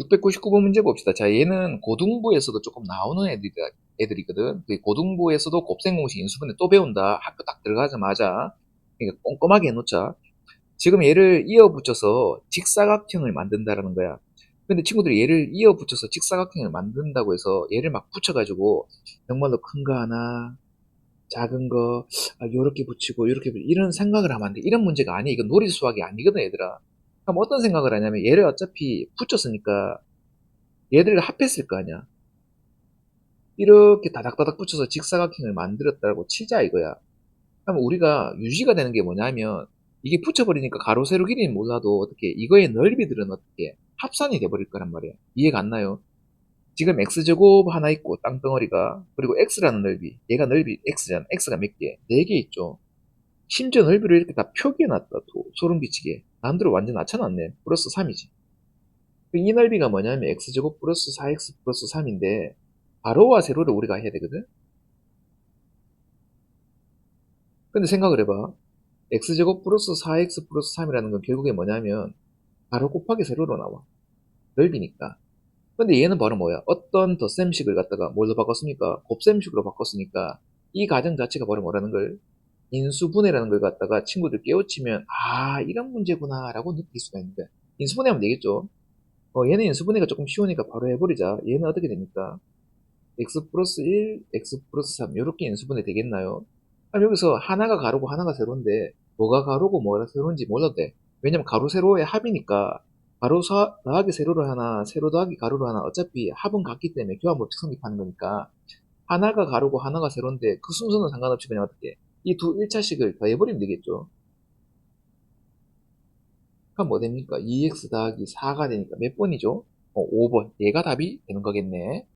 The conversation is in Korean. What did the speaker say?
699번 문제 봅시다. 자, 얘는 고등부에서도 조금 나오는 애들이, 애들이거든. 그 고등부에서도 곱셈 공식 인수분해 또 배운다. 학교 딱 들어가자마자. 그러니까 꼼꼼하게 해놓자. 지금 얘를 이어 붙여서 직사각형을 만든다라는 거야. 근데 친구들이 얘를 이어 붙여서 직사각형을 만든다고 해서 얘를 막 붙여가지고 정말로 큰 거 하나, 작은 거, 아, 요렇게 붙이고, 붙이고, 이런 생각을 하면 안 돼. 이런 문제가 아니야. 이건 놀이 수학이 아니거든, 얘들아. 그럼 어떤 생각을 하냐면, 얘를 어차피 붙였으니까, 얘들을 합했을 거 아니야. 이렇게 다닥다닥 붙여서 직사각형을 만들었다고 치자, 이거야. 그럼 우리가 유지가 되는 게 뭐냐면, 이게 붙여버리니까 가로, 세로 길이는 몰라도, 어떻게, 이거의 넓이들은 어떻게, 합산이 돼버릴 거란 말이야. 이해가 안 나요? 지금 x제곱 하나 있고 땅덩어리가 그리고 x라는 넓이 얘가 넓이 x잖아 x가 몇 개? 4개 있죠 심지어 넓이를 이렇게 다 표기해놨다 도- 소름 끼치게. 남들을 완전 낮춰놨네. 플러스 3이지. 이 넓이가 뭐냐면 x제곱 플러스 4x 플러스 3인데 가로와 세로를 우리가 해야 되거든? 근데 생각을 해봐. x제곱 플러스 4x 플러스 3이라는 건 결국에 뭐냐면 가로 곱하기 세로로 나와. 넓이니까. 근데 얘는 바로 뭐야? 어떤 덧셈식을 갖다가 뭘로 바꿨습니까? 곱셈식으로 바꿨으니까 이 가정 자체가 바로 뭐라는 걸 인수분해라는 걸 갖다가 친구들 깨우치면 아 이런 문제구나 라고 느낄 수가 있는 거야. 인수분해 하면 되겠죠? 어, 얘는 인수분해가 조금 쉬우니까 바로 해버리자. 얘는 어떻게 됩니까? x 플러스 1, x 플러스 3 이렇게 인수분해 되겠나요? 그럼 여기서 하나가 가로고 하나가 세로인데 뭐가 가로고 뭐가 세로인지 몰라도 돼. 왜냐면 가로 세로의 합이니까 가로 사- 더하기 세로로 하나, 세로 더하기 가로로 하나 어차피 합은 같기 때문에 교환법칙 성립하는 거니까 하나가 가로고 하나가 세로인데 그 순서는 상관없이 그냥 어떻게 이 두 1차식을 더해버리면 되겠죠. 그럼 뭐 됩니까? 2x 더하기 4가 되니까 몇 번이죠? 어, 5번. 얘가 답이 되는 거겠네.